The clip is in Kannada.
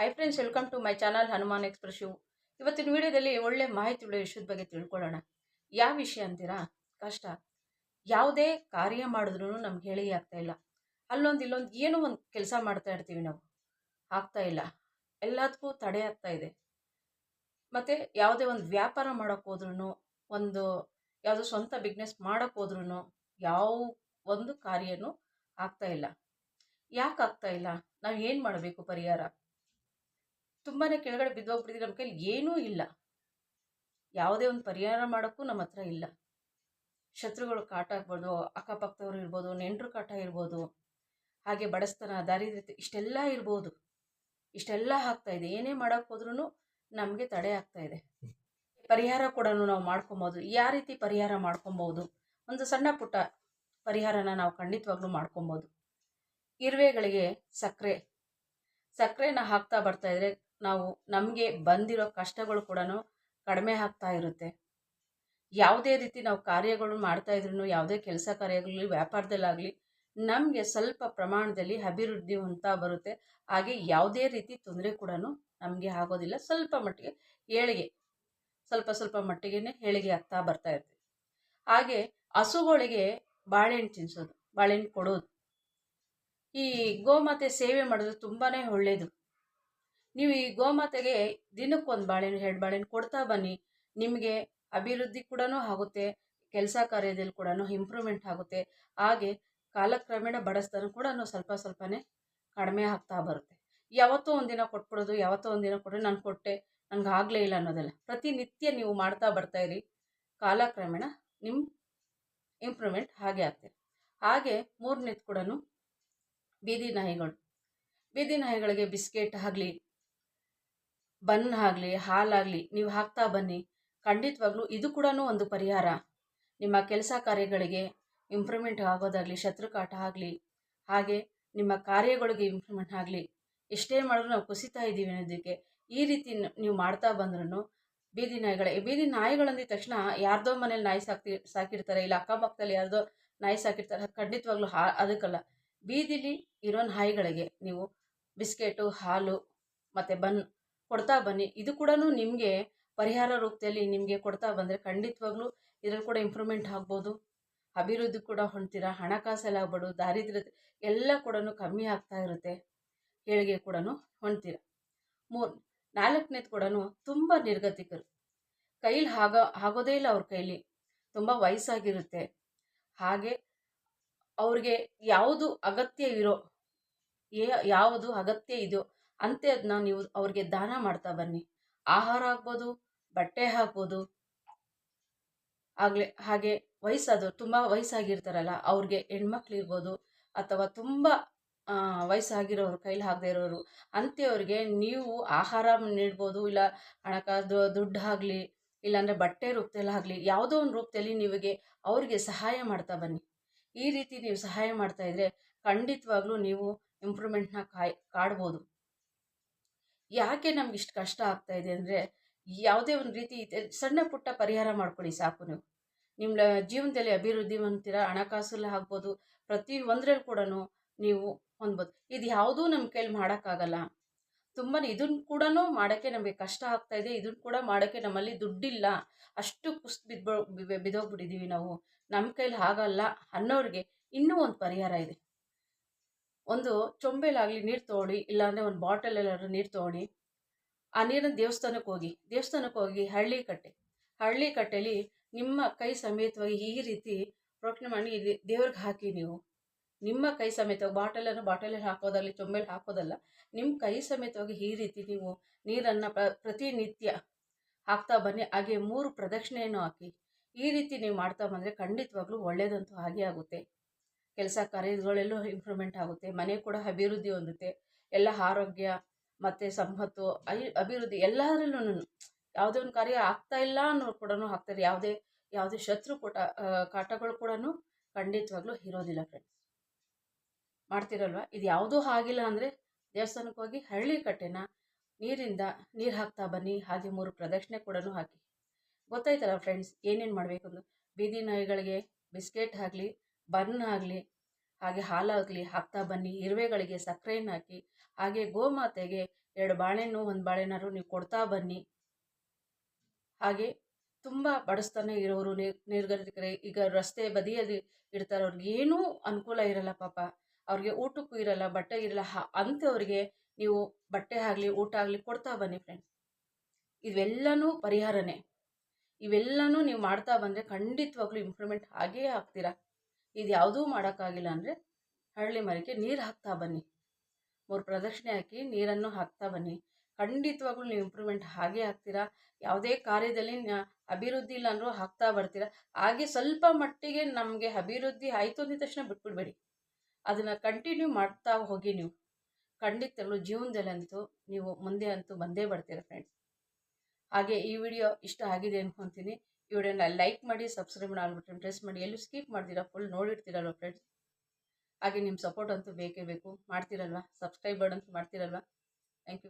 Hi friends welcome to my channel Hanuman express Shiv ಇವತ್ತಿನ ವಿಡಿಯೋದಲ್ಲಿ ಒಳ್ಳೆ ಮಾಹಿತಿಗಳ ವಿಷಯದ ಬಗ್ಗೆ ತಿಳ್ಕೊಳ್ಳೋಣ. ಯಾವ ವಿಷಯ ಅಂತೀರಾ? ಕಷ್ಟ. ಯಾವುದೇ ಕಾರ್ಯ ಮಾಡಿದ್ರೂ ನಮ್ಗೆ ಹೇಳಿ ಆಗ್ತಾ ಇಲ್ಲ. ಅಲ್ಲೊಂದು, ಇಲ್ಲೊಂದು ಏನೋ ಒಂದು ಕೆಲಸ ಮಾಡ್ತಾ ಇರ್ತೀವಿ ನಾವು. ಆಗ್ತಾ ಇಲ್ಲ. ಎಲ್ಲದಕ್ಕೂ ತಡೆ ಆಗ್ತಾ ಇದೆ. ಮತ್ತು ಯಾವುದೇ ಒಂದು ವ್ಯಾಪಾರ ಮಾಡೋಕ್ಕೆ ಹೋದ್ರೂ ಒಂದು ಯಾವುದೋ ಸ್ವಂತ ಬಿಸ್ನೆಸ್ ಮಾಡೋಕ್ಕೆ ಹೋದ್ರೂ ಯಾವ ಒಂದು ಕಾರ್ಯನೂ ಆಗ್ತಾ ಇಲ್ಲ. ಯಾಕೆ ಆಗ್ತಾ ಇಲ್ಲ? ನಾವು ಏನು ಮಾಡಬೇಕು ಪರಿಹಾರ? ತುಂಬಾ ಕೆಳಗಡೆ ಬಿದ್ದೋಗ್ಬಿಟ್ಟಿದ್ದೀವಿ ನಮ್ಮ ಕೈಲಿ ಏನೂ ಇಲ್ಲ. ಯಾವುದೇ ಒಂದು ಪರಿಹಾರ ಮಾಡೋಕ್ಕೂ ನಮ್ಮ ಹತ್ರ ಇಲ್ಲ. ಶತ್ರುಗಳು ಕಾಟ ಆಗ್ಬೋದು, ಅಕ್ಕಪಕ್ಕದವ್ರು ಇರ್ಬೋದು, ನೆಂಟರು ಕಾಟ ಇರ್ಬೋದು, ಹಾಗೆ ಬಡಸ್ತನ, ದಾರಿದ್ರ್ಯತೆ ಇಷ್ಟೆಲ್ಲ ಇರ್ಬೋದು. ಇಷ್ಟೆಲ್ಲ ಆಗ್ತಾ ಇದೆ. ಏನೇ ಮಾಡೋಕ್ಕೆ ಹೋದ್ರೂ ನಮಗೆ ತಡೆ ಆಗ್ತಾ ಇದೆ. ಪರಿಹಾರ ಕೂಡ ನಾವು ಮಾಡ್ಕೊಬೋದು. ಯಾವ ರೀತಿ ಪರಿಹಾರ ಮಾಡ್ಕೊಬೋದು? ಒಂದು ಸಣ್ಣ ಪುಟ್ಟ ಪರಿಹಾರನ ನಾವು ಖಂಡಿತವಾಗ್ಲೂ ಮಾಡ್ಕೊಬೋದು. ಇರುವೆಗಳಿಗೆ ಸಕ್ಕರೆ. ಸಕ್ಕರೆನ ಹಾಕ್ತಾ ಬರ್ತಾ ಇದ್ರೆ ನಾವು ನಮಗೆ ಬಂದಿರೋ ಕಷ್ಟಗಳು ಕೂಡ ಕಡಿಮೆ ಆಗ್ತಾ ಇರುತ್ತೆ. ಯಾವುದೇ ರೀತಿ ನಾವು ಕಾರ್ಯಗಳು ಮಾಡ್ತಾ ಇದ್ರೂ ಯಾವುದೇ ಕೆಲಸ ಕಾರ್ಯಗಳಲ್ಲಿ ವ್ಯಾಪಾರದಲ್ಲಾಗಲಿ, ನಮಗೆ ಸ್ವಲ್ಪ ಪ್ರಮಾಣದಲ್ಲಿ ಅಭಿವೃದ್ಧಿ ಅಂತ ಬರುತ್ತೆ. ಹಾಗೆ ಯಾವುದೇ ರೀತಿ ತೊಂದರೆ ಕೂಡ ನಮಗೆ ಆಗೋದಿಲ್ಲ. ಸ್ವಲ್ಪ ಮಟ್ಟಿಗೆ ಏಳಿಗೆ, ಸ್ವಲ್ಪ ಸ್ವಲ್ಪ ಮಟ್ಟಿಗೆ ಏಳಿಗೆ ಆಗ್ತಾ ಬರ್ತಾ ಇರುತ್ತೆ. ಹಾಗೆ ಹಸುಗಳಿಗೆ ಬಾಳೆಹಣ್ಣು ತಿನ್ನಿಸೋದು ಬಾಳೆಹಣ್ಣು ಕೊಡೋದು. ಈ ಗೋಮಾತೆ ಸೇವೆ ಮಾಡೋದು ತುಂಬಾ ಒಳ್ಳೆಯದು ನೀವು ಈ ಗೋಮಾತೆಗೆ ದಿನಕ್ಕೊಂದು ಬಾಳೆಹಣ್ಣು, ಎರಡು ಬಾಳೆಹಣ್ಣು ಕೊಡ್ತಾ ಬನ್ನಿ. ನಿಮಗೆ ಅಭಿವೃದ್ಧಿ ಕೂಡ ಆಗುತ್ತೆ, ಕೆಲಸ ಕಾರ್ಯದಲ್ಲಿ ಕೂಡ ಇಂಪ್ರೂವ್ಮೆಂಟ್ ಆಗುತ್ತೆ. ಹಾಗೆ ಕಾಲಕ್ರಮೇಣ ಬಡಸ್ತಾನು ಕೂಡ ಸ್ವಲ್ಪ ಸ್ವಲ್ಪನೇ ಕಡಿಮೆ ಆಗ್ತಾ ಬರುತ್ತೆ. ಯಾವತ್ತೋ ಒಂದಿನ ಕೊಟ್ಬಿಡೋದು, ಯಾವತ್ತೋ ಒಂದಿನ ಕೊಟ್ಟರೆ ನಾನು ಕೊಟ್ಟೆ, ನನಗೆ ಆಗಲೇ ಇಲ್ಲ ಅನ್ನೋದಲ್ಲ. ಪ್ರತಿನಿತ್ಯ ನೀವು ಮಾಡ್ತಾ ಬರ್ತಾ ಇರಿ. ಕಾಲಕ್ರಮೇಣ ನಿಮ್ಮ ಇಂಪ್ರೂವ್ಮೆಂಟ್ ಹಾಗೆ ಆಗ್ತದೆ. ಹಾಗೆ ಮೂರನೇದು ಕೂಡ ಬೀದಿ ನಾಯಿಗಳು. ಬೀದಿ ನಾಯಿಗಳಿಗೆ ಬಿಸ್ಕೆಟ್ ಆಗಲಿ ಬನ್ ಆಗಲಿ ಹಾಲಾಗಲಿ ನೀವು ಹಾಕ್ತಾ ಬನ್ನಿ. ಖಂಡಿತವಾಗ್ಲೂ ಇದು ಕೂಡ ಒಂದು ಪರಿಹಾರ. ನಿಮ್ಮ ಕೆಲಸ ಕಾರ್ಯಗಳಿಗೆ ಇಂಪ್ರೂವ್ಮೆಂಟ್ ಆಗೋದಾಗಲಿ, ಶತ್ರುಕಾಟ ಆಗಲಿ, ಹಾಗೆ ನಿಮ್ಮ ಕಾರ್ಯಗಳಿಗೆ ಇಂಪ್ರೂವ್ಮೆಂಟ್ ಆಗಲಿ, ಎಷ್ಟೇ ಮಾಡಿದ್ರು ನಾವು ಕುಸಿತಾ ಇದ್ದೀವಿ ಅನ್ನೋದಕ್ಕೆ ಈ ರೀತಿ ನೀವು ಮಾಡ್ತಾ ಬಂದ್ರೂ ಬೀದಿ ನಾಯಿಗಳೇ, ಬೀದಿ ನಾಯಿಗಳಂದಿದ ತಕ್ಷಣ ಯಾರ್ದೋ ಮನೇಲಿ ನಾಯಿ ಸಾಕ್ತಿ, ಸಾಕಿರ್ತಾರೆ, ಇಲ್ಲ ಅಕ್ಕಪಕ್ಕದಲ್ಲಿ ಯಾರ್ದೋ ನಾಯಿ ಸಾಕಿರ್ತಾರೆ ಖಂಡಿತವಾಗ್ಲೂ ಹಾ, ಅದಕ್ಕಲ್ಲ. ಬೀದಿಲಿ ಇರೋ ನಾಯಿಗಳಿಗೆ ನೀವು ಬಿಸ್ಕೆಟು, ಹಾಲು ಮತ್ತು ಬನ್ ಕೊಡ್ತಾ ಬನ್ನಿ. ಇದು ಕೂಡ ನಿಮಗೆ ಪರಿಹಾರ ರೂಪದಲ್ಲಿ ನಿಮಗೆ ಕೊಡ್ತಾ ಬಂದರೆ ಖಂಡಿತವಾಗ್ಲೂ ಇದರಲ್ಲಿ ಕೂಡ ಇಂಪ್ರೂವ್ಮೆಂಟ್ ಆಗ್ಬೋದು. ಅಭಿವೃದ್ಧಿ ಕೂಡ ಹೊಣ್ತೀರಾ ಹಣಕಾಸೆಲ್ಲ ಆಗ್ಬೋದು ದಾರಿದ್ರ್ಯತೆ ಎಲ್ಲ ಕೂಡ ಕಮ್ಮಿ ಆಗ್ತಾ ಇರುತ್ತೆ. ಏಳಿಗೆ ಕೂಡ ಹೊಣ್ತೀರ ಮೂರು ನಾಲ್ಕನೇದು ಕೂಡ ತುಂಬ ನಿರ್ಗತಿಕರು. ಕೈಲಿ ಆಗ ಆಗೋದೇ ಇಲ್ಲ ಅವ್ರ ಕೈಲಿ. ತುಂಬ ವಯಸ್ಸಾಗಿರುತ್ತೆ. ಹಾಗೆ ಅವ್ರಿಗೆ ಯಾವುದು ಅಗತ್ಯ ಇರೋ ಯಾವುದು ಅಗತ್ಯ ಇದೆಯೋ ಅಂಥದ್ದನ್ನ ನೀವು ಅವ್ರಿಗೆ ದಾನ ಮಾಡ್ತಾ ಬನ್ನಿ. ಆಹಾರ ಆಗ್ಬೋದು ಬಟ್ಟೆ ಹಾಕ್ಬೋದು. ಆಗಲೇ ಹಾಗೆ ವಯಸ್ಸಾದವ್ರು, ತುಂಬ ವಯಸ್ಸಾಗಿರ್ತಾರಲ್ಲ, ಅವ್ರಿಗೆ ಹೆಣ್ಮಕ್ಳಿರ್ಬೋದು ಅಥವಾ ತುಂಬ ವಯಸ್ಸಾಗಿರೋರು, ಕೈಲಿ ಆಗದೆ ಇರೋರು ಅಂತೆಯವ್ರಿಗೆ ನೀವು ಆಹಾರ ನೀಡ್ಬೋದು, ಇಲ್ಲ ಹಣಕಾಸು ದುಡ್ಡು ಆಗಲಿ, ಇಲ್ಲಾಂದರೆ ಬಟ್ಟೆ ರೂಪದಲ್ಲಿ ಆಗಲಿ, ಯಾವುದೋ ಒಂದು ರೂಪದಲ್ಲಿ ನಿಮಗೆ ಅವ್ರಿಗೆ ಸಹಾಯ ಮಾಡ್ತಾ ಬನ್ನಿ. ಈ ರೀತಿ ನೀವು ಸಹಾಯ ಮಾಡ್ತಾ ಇದ್ರೆ ಖಂಡಿತವಾಗ್ಲೂ ನೀವು ಇಂಪ್ರೂವ್ಮೆಂಟ್ನ ಕಾಯ್, ಕಾಡ್ಬೋದು. ಯಾಕೆ ನಮ್ಗೆ ಇಷ್ಟು ಕಷ್ಟ ಆಗ್ತಾ ಇದೆ ಅಂದರೆ ಯಾವುದೇ ಒಂದು ರೀತಿ ಸಣ್ಣ ಪುಟ್ಟ ಪರಿಹಾರ ಮಾಡ್ಕೊಳ್ಳಿ ಸಾಕು ನೀವು. ನಿಮ್ಮ ಜೀವನದಲ್ಲಿ ಅಭಿವೃದ್ಧಿ ಹೊಂದ್ತೀರ ಹಣಕಾಸಲ್ಲಿ ಆಗ್ಬೋದು, ಪ್ರತಿ ಒಂದರಲ್ಲಿ ಕೂಡ ನೀವು ಹೊಂದ್ಬೋದು. ಇದು ಯಾವುದೂ ನಮ್ಮ ಕೈಲಿ ಮಾಡೋಕ್ಕಾಗಲ್ಲ. ತುಂಬಾ ಇದನ್ನ ಕೂಡ ಮಾಡೋಕ್ಕೆ ನಮಗೆ ಕಷ್ಟ ಆಗ್ತಾ ಇದೆ ಇದನ್ನು ಕೂಡ ಮಾಡೋಕ್ಕೆ ನಮ್ಮಲ್ಲಿ ದುಡ್ಡಿಲ್ಲ. ಅಷ್ಟು ಕುಸ್ ಬಿದ್ದು ಬಿದ್ದೋಗ್ಬಿಟ್ಟಿದ್ದೀವಿ ನಾವು. ನಮ್ಮ ಕೈಲಿ ಆಗಲ್ಲ ಅನ್ನೋರಿಗೆ ಇನ್ನೂ ಒಂದು ಪರಿಹಾರ ಇದೆ. ಒಂದು ಚೊಂಬೆಲಾಗಲಿ ನೀರು ತೊಗೊಳ್ಳಿ ಇಲ್ಲಾಂದರೆ ಒಂದು ಬಾಟಲ್ ಬಾಟಲಲ್ಲಾದ್ರೂ ನೀರು ತೊಗೊಳ್ಳಿ ಆ ನೀರನ್ನು ದೇವಸ್ಥಾನಕ್ಕೆ ಹೋಗಿ ದೇವಸ್ಥಾನಕ್ಕೆ ಹೋಗಿ ಹಳ್ಳಿ ಕಟ್ಟೆ. ಹಳ್ಳಿ ಕಟ್ಟೆಲಿ ನಿಮ್ಮ ಕೈ ಸಮೇತವಾಗಿ ಈ ರೀತಿ ಪ್ರೋಕ್ಷಣೆ ಮಾಡಿ ದೇವ್ರಿಗೆ ಹಾಕಿ ನೀವು. ನಿಮ್ಮ ಕೈ ಸಮೇತವಾಗಿ ಬಾಟಲನ್ನು ಬಾಟಲಲ್ಲಿ ಹಾಕೋದಲ್ಲಿ ಚೊಂಬೆಲಿ ಹಾಕೋದಲ್ಲ ನಿಮ್ಮ ಕೈ ಸಮೇತವಾಗಿ ಈ ರೀತಿ ನೀವು ನೀರನ್ನು ಪ್ರ, ಪ್ರತಿನಿತ್ಯ ಹಾಕ್ತಾ ಬನ್ನಿ. ಹಾಗೆ ಮೂರು ಪ್ರದಕ್ಷಿಣೆಯನ್ನು ಹಾಕಿ ಈ ರೀತಿ ನೀವು ಮಾಡ್ತಾ ಬಂದರೆ ಖಂಡಿತವಾಗ್ಲೂ ಒಳ್ಳೆಯದಂತೂ ಹಾಗೆ ಆಗುತ್ತೆ. ಕೆಲಸ ಕಾರ್ಯಗಳೆಲ್ಲೂ ಇಂಪ್ರೂವ್ಮೆಂಟ್ ಆಗುತ್ತೆ. ಮನೆ ಕೂಡ ಅಭಿವೃದ್ಧಿ ಹೊಂದುತ್ತೆ. ಎಲ್ಲ ಆರೋಗ್ಯ ಮತ್ತು ಸಂಪತ್ತು ಅಭಿವೃದ್ಧಿ ಎಲ್ಲದರಲ್ಲೂ ಯಾವುದೇ ಒಂದು ಕಾರ್ಯ ಆಗ್ತಾ ಇಲ್ಲ ಅನ್ನೋ ಕೂಡ ಆಗ್ತಾರೆ ಯಾವುದೇ ಯಾವುದೇ ಶತ್ರು ಕೂಟ ಕಾಟಗಳು ಕೂಡ ಖಂಡಿತವಾಗ್ಲೂ ಇರೋದಿಲ್ಲ ಫ್ರೆಂಡ್ಸ್ ಮಾಡ್ತಿರಲ್ವ? ಇದು ಯಾವುದೂ ಆಗಿಲ್ಲ ಅಂದರೆ ದೇವಸ್ಥಾನಕ್ಕೆ ಹೋಗಿ ಹಳ್ಳಿ ಕಟ್ಟೆನ ನೀರಿಂದ ನೀರು ಹಾಕ್ತಾ ಬನ್ನಿ. ಹಾಗೆ ಮೂರು ಪ್ರದಕ್ಷಿಣೆ ಕೂಡ ಹಾಕಿ. ಗೊತ್ತಾಯ್ತಲ್ಲ ಫ್ರೆಂಡ್ಸ್ ಏನೇನು ಮಾಡಬೇಕು ಬೀದಿ ನಾಯಿಗಳಿಗೆ ಬಿಸ್ಕೆಟ್ ಆಗಲಿ ಬನ್ ಆಗಲಿ ಹಾಗೆ ಹಾಲಾಗಲಿ, ಹಾಕ್ತಾ ಬನ್ನಿ. ಇರುವೆಗಳಿಗೆ ಸಕ್ಕರೆಯನ್ನು ಹಾಕಿ, ಹಾಗೆ ಗೋಮಾತೆಗೆ ಎರಡು ಬಾಳೆಹಣ್ಣು, ಒಂದು ಬಾಳೆನಾರು ನೀವು ಕೊಡ್ತಾ ಬನ್ನಿ. ಹಾಗೆ ತುಂಬ ಬಡಿಸ್ತಾನೆ ಇರೋರು ನಿರ್ಗತಿಕರೆ ಈಗ ರಸ್ತೆ ಬದಿಯಲ್ಲಿ ಇರ್ತಾರೆ ಅವ್ರಿಗೆ ಏನೂ ಅನುಕೂಲ ಇರಲ್ಲ ಪಾಪ. ಅವ್ರಿಗೆ ಊಟಕ್ಕೂ ಇರಲ್ಲ, ಬಟ್ಟೆ ಇರಲ್ಲ, ಹ ಅಂಥವ್ರಿಗೆ ನೀವು ಬಟ್ಟೆ ಆಗಲಿ, ಊಟ ಆಗಲಿ ಕೊಡ್ತಾ ಬನ್ನಿ ಫ್ರೆಂಡ್ಸ್ ಇವೆಲ್ಲನೂ ಪರಿಹಾರನೇ. ಇವೆಲ್ಲನೂ ನೀವು ಮಾಡ್ತಾ ಬಂದರೆ ಖಂಡಿತವಾಗ್ಲೂ ಇಂಪ್ರೂವ್ಮೆಂಟ್ ಹಾಗೇ ಆಗ್ತೀರಾ. ಇದು ಯಾವುದೂ ಮಾಡೋಕ್ಕಾಗಿಲ್ಲ ಅಂದರೆ ಹಳ್ಳಿ ಮರಕ್ಕೆ ನೀರು ಹಾಕ್ತಾ ಬನ್ನಿ. ಮೂರು ಪ್ರದಕ್ಷಿಣೆ ಹಾಕಿ ನೀರನ್ನು ಹಾಕ್ತಾ ಬನ್ನಿ. ಖಂಡಿತವಾಗ್ಲೂ ನೀವು ಇಂಪ್ರೂವ್ಮೆಂಟ್ ಹಾಗೆ ಆಗ್ತೀರಾ ಯಾವುದೇ ಕಾರ್ಯದಲ್ಲಿ ಅಭಿವೃದ್ಧಿ ಇಲ್ಲ ಅಂದರೂ ಹಾಕ್ತಾ ಬರ್ತೀರಾ? ಹಾಗೆ ಸ್ವಲ್ಪ ಮಟ್ಟಿಗೆ ನಮಗೆ ಅಭಿವೃದ್ಧಿ ಆಯಿತು ಅಂದಿದ ತಕ್ಷಣ ಬಿಟ್ಬಿಡ್ಬೇಡಿ. ಅದನ್ನು ಕಂಟಿನ್ಯೂ ಮಾಡ್ತಾ ಹೋಗಿ ನೀವು. ಖಂಡಿತಲ್ಲೂ ಜೀವನದಲ್ಲಂತೂ ನೀವು ಮುಂದೆ ಅಂತೂ ಬಂದೇ ಬರ್ತೀರಾ ಫ್ರೆಂಡ್ಸ್ ಹಾಗೆ ಈ ವಿಡಿಯೋ ಇಷ್ಟ ಆಗಿದೆ ಅನ್ಕೊತೀನಿ. ವಿಡಿಯೋನ ಲೈಕ್ ಮಾಡಿ, ಸಬ್ಸ್ಕ್ರೈಬ್ ಮಾಡ್ಬಿಟ್ರೆ ಪ್ರೆಸ್ ಮಾಡಿ, ಎಲ್ಲೂ ಸ್ಕಿಪ್ ಮಾಡ್ತೀರಾ ಫುಲ್ ನೋಡಿರ್ತೀರಲ್ವ ಫ್ರೆಂಡ್ಸ್ ಹಾಗೆ ನಿಮ್ಮ ಸಪೋರ್ಟ್ ಅಂತೂ ಬೇಕೇ ಬೇಕು. ಮಾಡ್ತೀರಲ್ವ? ಸಬ್ಸ್ಕ್ರೈಬ್ ಅಂತೂ ಮಾಡ್ತೀರಲ್ವ? Thank you